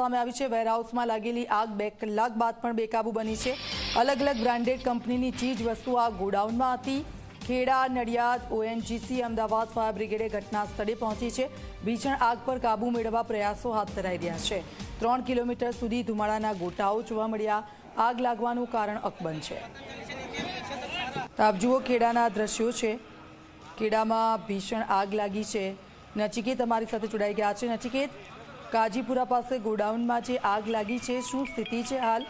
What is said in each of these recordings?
સામે આવી છે. વેરહાઉસમાં લાગેલી આગ બે કલાક બાદ પણ બેકાબુ બની છે. અલગ અલગ બ્રાન્ડેડ કંપનીની ચીજ વસ્તુ આ ગોડાઉનમાં હતી. ખેડા, નડિયાદ, ઓએનજીસી, અમદાવાદ ફાયર બ્રિગેડે ઘટના સ્થળે પહોંચી છે. ભીષણ આગ પર કાબુ મેળવવા પ્રયાસો હાથ ધરાઈ રહ્યા છે. ત્રણ કિલોમીટર સુધી ધુમાડાના ગોટાઓ જોવા મળ્યા. આગ લાગવાનું કારણ અકબંધ છે. આપ જુઓ ખેડાના દ્રશ્યો છે. ખેડામાં ભીષણ આગ લાગી છે. નચિકેત અમારી સાથે જોડાઈ ગયા છે. નચિકેત? કાજીપુરા પાસે ગોડાઉનમાં જે આગ લાગી છે, શું સ્થિતિ છે હાલ?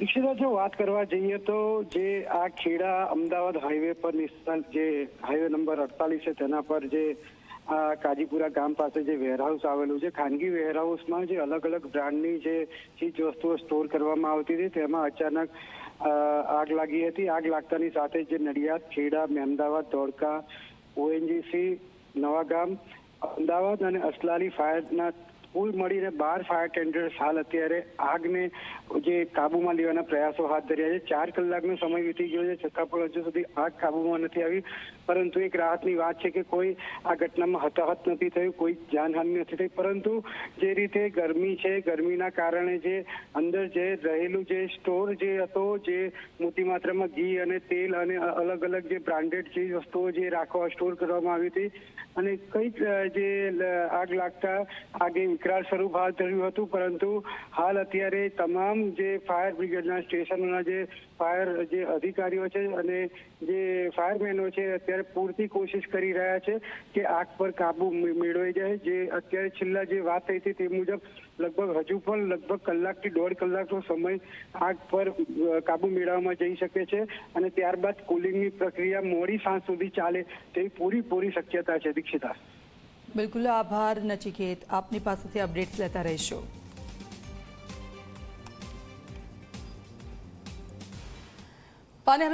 ઈશિતા, જો વાત કરવા જઈએ તો જે આ ખેડા અમદાવાદ હાઈવે પર નિશાન જે હાઈવે નંબર અડતાલીસ છે, તેના પર જે આ કાજીપુરા ગામ પાસે જે વેરહાઉસ આવેલું છે, ખાનગી વેરહાઉસમાં જે અલગ અલગ બ્રાન્ડની જે ચીજ વસ્તુઓ સ્ટોર કરવામાં આવતી હતી, તેમાં અચાનક આગ લાગી હતી. આગ લાગતાની સાથે જે નડિયાદ, ખેડા મહેમદાવાદ ધોળકા, ઓએનજીસી, નવાગામ અમદાવાદ અને અસલાલી ફાયરના કુલ મળીને બાર ફાયર ટેન્ડર્સ હાલ અત્યારે આગને જે કાબુમાં લેવાના પ્રયાસો હાથ ધર્યા છે. ચાર કલાકનો સમય વીતી ગયો છે. છતાં પણ હજુ સુધી આગ કાબુમાં નથી આવી. પરંતુ એક રાહતની વાત છે કે કોઈ આ ઘટનામાં હતાહત નથી થયું, કોઈ જાનહાનિ નથી થઈ. પરંતુ જે રીતે ગરમી છે, ગરમીના કારણે જે અંદર જે રહેલું જે સ્ટોર જે હતો, જે મોટી માત્રામાં ઘી અને તેલ અને અલગ અલગ જે બ્રાન્ડેડ ચીજ વસ્તુઓ જે રાખવા, સ્ટોર કરવામાં આવી હતી. અને કંઈક જે આગ લાગતા આગે વિકરાળ સ્વરૂપ હાથ ધર્યું હતું, પરંતુ હાલ અત્યારે તમામ જે ફાયર બ્રિગેડના સ્ટેશનોના જે ફાયર જે અધિકારીઓ છે અને જે ફાયરમેનો છે, અત્યારે પૂરતી કોશિશ કરી રહ્યા છે કે આગ પર કાબુ મેળવાઈ જાય. જે અત્યારે છેલ્લા જે વાત થઈ હતી તે મુજબ લગભગ હજુ પણ લગભગ કલાકથી દોઢ કલાકનો સમય આગ પર કાબુ મેળવવામાં જઈ શકે છે અને ત્યારબાદ કુલિંગની પ્રક્રિયા મોડી સાંજ સુધી ચાલે તેવી પૂરી પૂરી શક્યતા છે, દીક્ષિતા. બિલકુલ આભાર નચિકેત. આપની પાસેથી અપડેટ્સ લેતા રહીશું. અને